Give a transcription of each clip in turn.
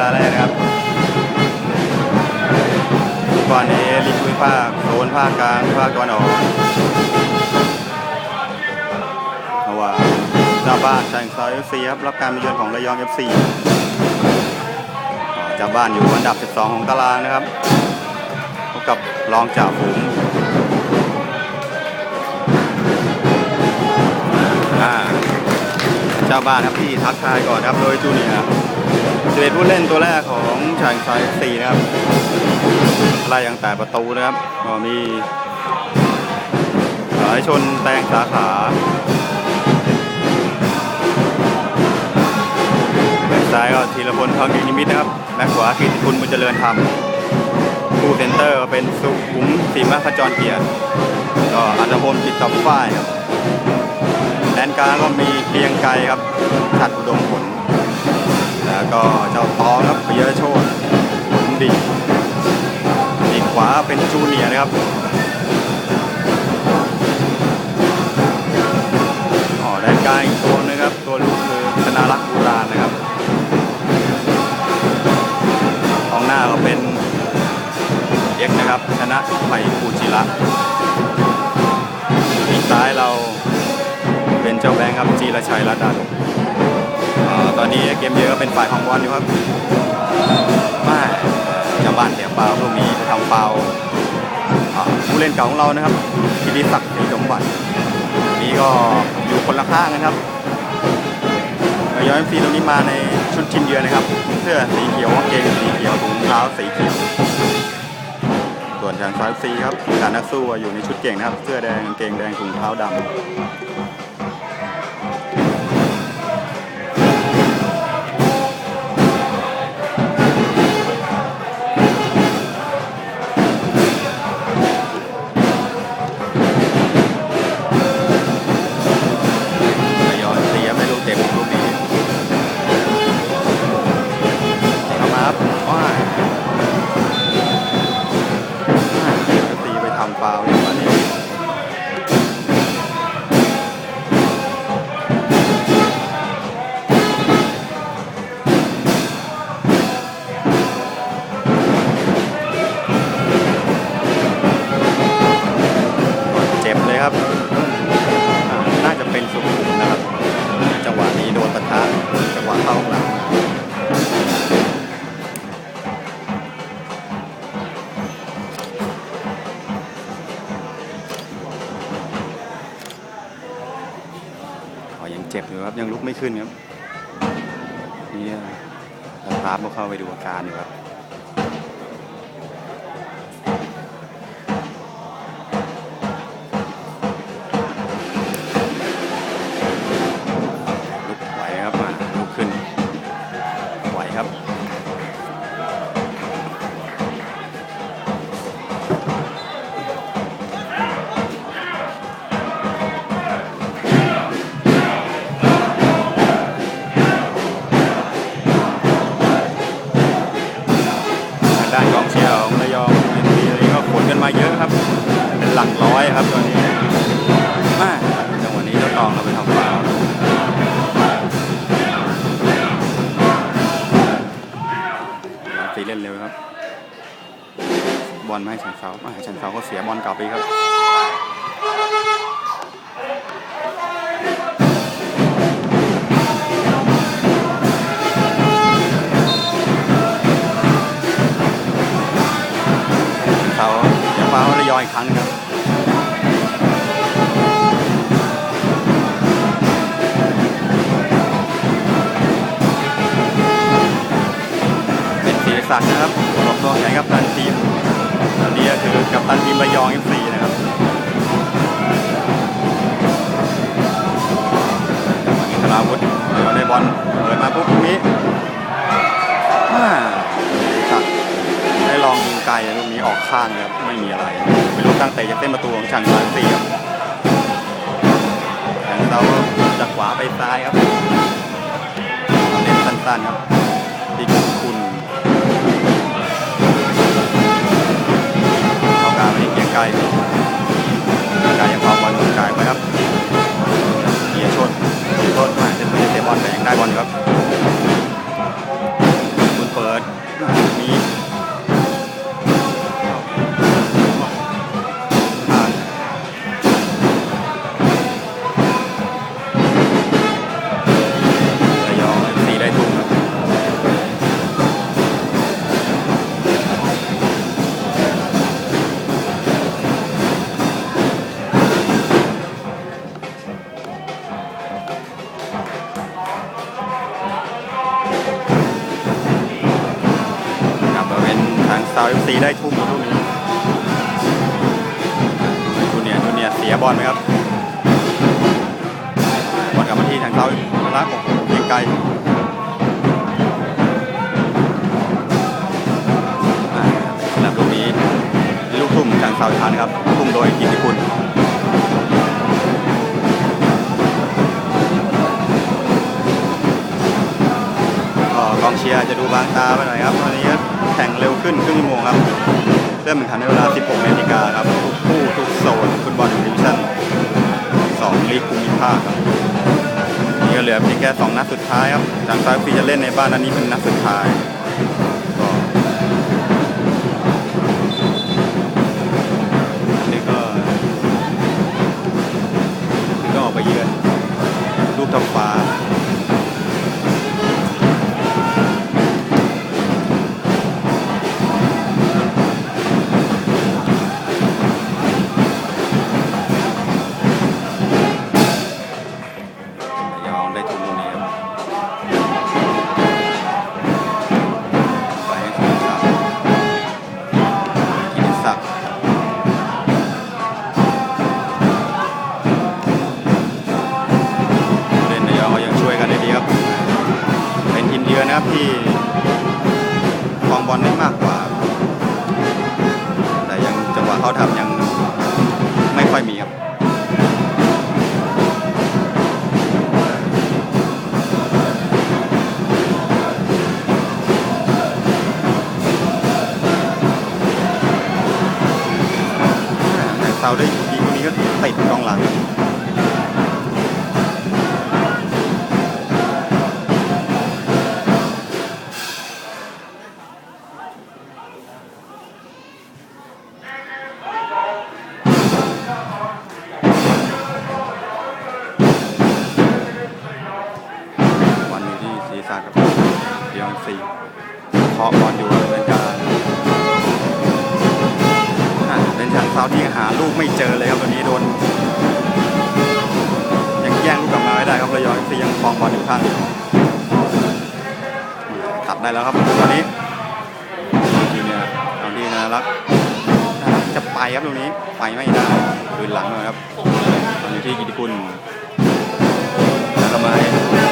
ลาแรกนะครับก่อนนี้ลีกภูมิภาคโซนภาคกลางภาคตะวันออกเพราะว่าเจ้าบ้านชัยซอยเอฟซีครับรับการมาเยือนของระยองเอฟซีจ้าบ้านอยู่อันดับ 12 ของตารางนะครับพบกับรองจ่าฝูงเจ้าบ้านครับที่ทักทายก่อนครับโดยจูเนียร์ จะเป็นผู้เล่นตัวแรกของชายซอยสี่นะครับไล่ยังแต่ประตูนะครับก็มีสายชนแตงสาขาแบ็คซ้ายก็ธีรพลทองดีนิมิตนะครับแบ็คขวากิติคุณบุญเจริญธรรมผู้เซนเตอร์เป็นสุขุมศรีมาขจรเกียรติก็อัตพลปิดตอบฝ้ายครับแดนกลางก็มีเกรียงไกรครับชัดอุดมผล แล้วก็เจ้าตองครับปิยะโชตผลดีอีกขวาเป็นจูเนียนะครับอ๋อแดนกลางอีกตัวนึงครับ ตัวลูกคือธนารักษ์บูราณนะครับของหน้าก็เป็นเอ็กนะครับ ชนะไผ่ปูจิระอีกซ้ายเราเป็นเจ้าแบงค์ครับจีรชัยรัตน์ดาดก อนนี้เกมเยอะก็เป็นฝ่ายของบอลอยู่ครับมาจ้าบ้านเสียเปล่าลูกนี้ไปทำเปล่าผู้เล่นเก่าของเรานะครับกิติศักดิ์ศรีสมบัตินี่ก็อยู่คนละข้างนะครับย้อนฟีตรงนี้มาในชุดทีมเยือนนะครับ เสื้อสีเขียวกางเกงสีเขียวถุงเท้าสีเขียวส่วนทางซ้ายซีครับการนักสู้อยู่ในชุดเก่งนะครับ เสื้อแดงกางเกงแดงถุงเท้าดำ ขึ้นครับนี่สตาฟมาเข้าไปดูอาการอยู่ครับ อลมาให้ชันเซาอ่าชันเซาก็เสียบอลกลับไปครับเซาเสียฟาวล์ระยองอีกครั้งครับเป็นศิริศักดิ์นะครับบอกตัวแข่งกับตันทีม ตอนนี้ก็คือกับตันทีมระยองเอฟซีนะครับธนาวุฒิเดี๋ยวได้บอลเปิดมาปุ๊บตรงนี้อ่าศิริศักดิ์ได้ลองยิงไกลลูกนี้ออกข้างครับไม่มีอะไร เป็นลูกตั้งเตะจากเส้นประตูของชังลานซีครับแข่งเราจากขวาไปซ้ายครับเล่นสั้นๆครับ กียร์ไกลกียร์ไกลยังพอบอลกลางไปครับเกียร์ชนเกียร์ชนมาจะไม่ได้เตะบอลแต่ยังได้บอลครับ เอฟซีได้ทุ่มลูกนี้จูเนียจูเนียเสียบอลไหมครับบอลกลับมาที่ทางเท้าลักของเพียงไกลอ่าสำหรับลูกนี้ลูกทุ่มทางเท้าอีกครั้งนครับทุ่มโดยกิติคุณก็กองเชียร์จะดูบางตาไปหน่อยครับวันนี้ ข่งเร็วขึ้นครึ่งชั่วโมงครับ เริ่มแข่งขันในเวลา 16นาฬิกาครับ ทุกคู่ทุกโซน ฟุตบอลดิวิชั่น2ลีกภูมิภาคครับนี่ก็เหลือเพียงแค่2นัดสุดท้ายครับทางซ้ายฟรีจะเล่นในบ้านอันนี้เป็นนัดสุดท้าย ไม่ค่อยมีครับเซาได้ยิงคนนี้ก็ติดกองหลังครับ อยู่ที่ศีรษะครับเดียงซีเคาะบอลอยู่เป็นการเป็นทางเซาที่หาลูกไม่เจอเลยครับวันนี้โดน ยังแย่งลูกกลับมาไม่ได้ครับระยองที่ยังคลองบอลอยู่ข้างตัดได้แล้วครับตอนนี้ทีเนี่ยเอาที่นารักนารักจะไปครับตรงนี้ไปไม่ได้คืนหลังเลยครับตอนอยู่ที่กิติคุณแล้วก็มา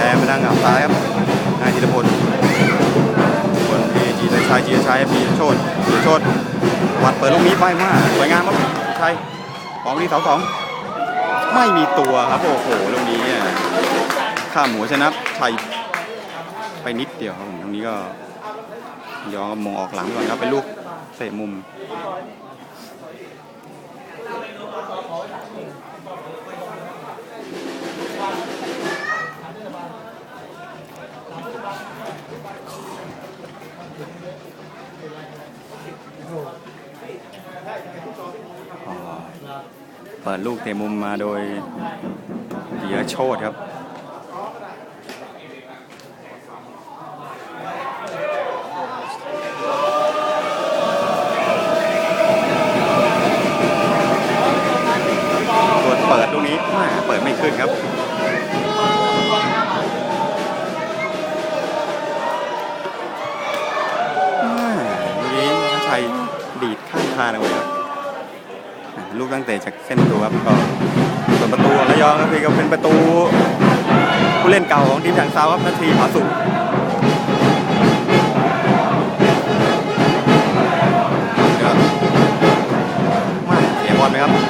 ให้ไปยันแจมไปทางกับซ้ายครับนายธีรพลคนที่จีนชายจีนชายพีโชดพีโชดวัดเปิดลูกนี้ไปมากสวยงามครับชัยของที่เสาสองไม่มีตัวครับโอ้โหลูกนี้ข้ามหัวชนะชัยไปนิดเดียวครับผมตรงนี้ก็ยอมมองออกหลังก่อนครับเป็นลูกเตะมุม ปิดลูกเตะมุมมาโดยเดียโชดครับตัวเปิดลูกนี้แม่เปิดไม่ขึ้นครับแม่ลูกนี้ชัยดีดข้างคานเอาไว้ครับ ลูกตั้งแต่จากเส้นประตูครับก็เป็นประตูระยองก็คือก็เป็นประตูผู้เล่นเก่าของทีมฉางซาครับนาทีผาสุกครับแม่เสียบอลไหมครับ